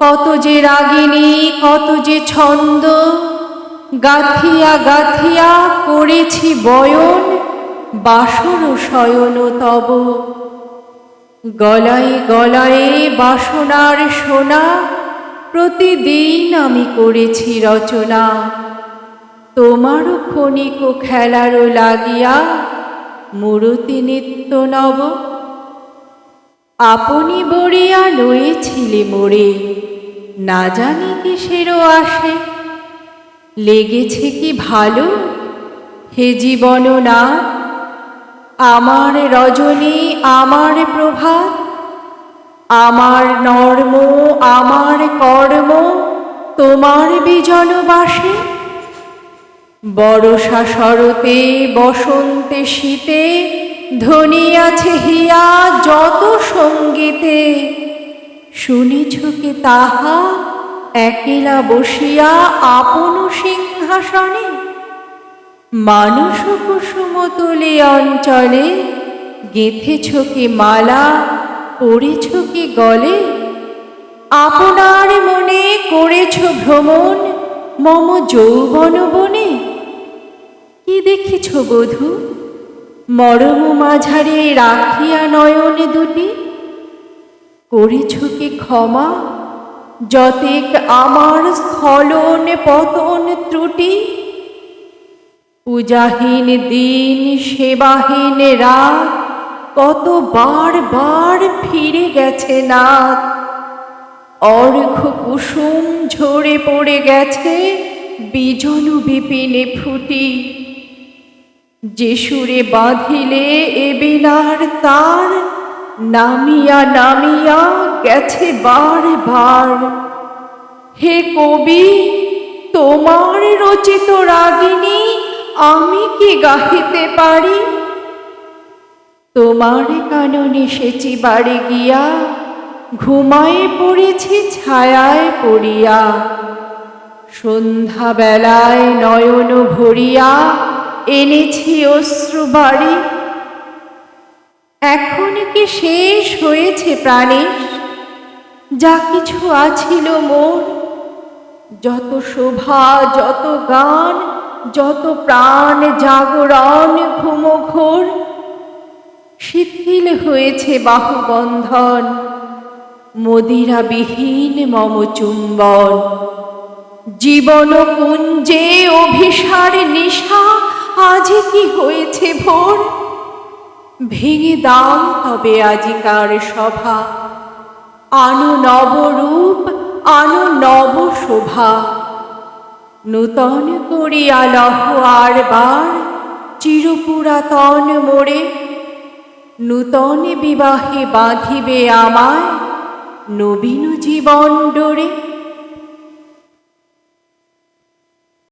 কত যে রাগিনী, কত যে ছন্দ। গাথিয়া গাথিয়া করেছি বয়ন, বাসর শয়ন তব। গলায় গলায় বাসনার সোনা, প্রতিদিন আমি করেছি রচনা। তোমারও ক্ষণিক খেলারও লাগিয়া, মূরতি নিত্য নব। আপনি বড়িয়া লয়েছিলে মোরে। না জানি কিসেরও আসে লেগেছে কি ভালো? হে জীবন না। আমার রজনী, আমার প্রভাত। আমার নর্ম, আমার কর্ম, তোমার বিজনবাসে বরষা শরতে, বসন্তে শীতে ধ্বনি আছে হিয়া যত সঙ্গীতে। শুনেছ কি তাহা? একেলা বসিয়া আপন সিংহাসনে। মানুষ কুসুমতলি অঞ্চলে। গেঁথেছ কি মালা? পড়েছ কি গলে? আপনার মনে করেছ ভ্রমণ? মম যৌবন বনে। কি দেখিছ বধূ? মরম মাঝারে রাখিয়া নয়ন দুটি। করেছ কি ক্ষমা? যতেক আমার স্খলন পতন ত্রুটি। পূজাহীন দিন সেবাহীন রাত কত বার বার ফিরে গেছে নাথ অর্ঘ কুসুম ঝরে পড়ে গেছে, বিজন বিপিনে ফুটি। যে সুরে বাঁধিলে এ বেলার তার, নামিয়া নামিয়া গেছে বার বার হে কবি, তোমার রচিত রাগিনী আমি কি গাহিতে পারি? তোমার কাননে সেচি বাড়ি গিয়া, ঘুমায়ে পড়েছি ছায়ায় পড়িয়া। সন্ধ্যাবেলায় নয়ন ভরিয়া এনেছি অশ্রু বাড়ি। এখন কি শেষ হয়েছে প্রাণেশ যা কিছু আছিল মোর যত শোভা, যত গান, যত প্রাণ জাগরণ ঘুমঘোর, শিথিল হয়েছে বাহুবন্ধন, মদিরাবিহীন মম চুম্বন। জীবন কুঞ্জে অভিসার নিশা আজ কি হয়েছে ভোর? ভেঙে দাও তবে আজিকার সভা। আনো নবরূপ, আনো নব শোভা। নূতন করিয়া লহ আর বার, চিরপুরাতন মোড়ে। নূতন বিবাহে বাঁধিবে আমায় নবীন জীবন ডোরে।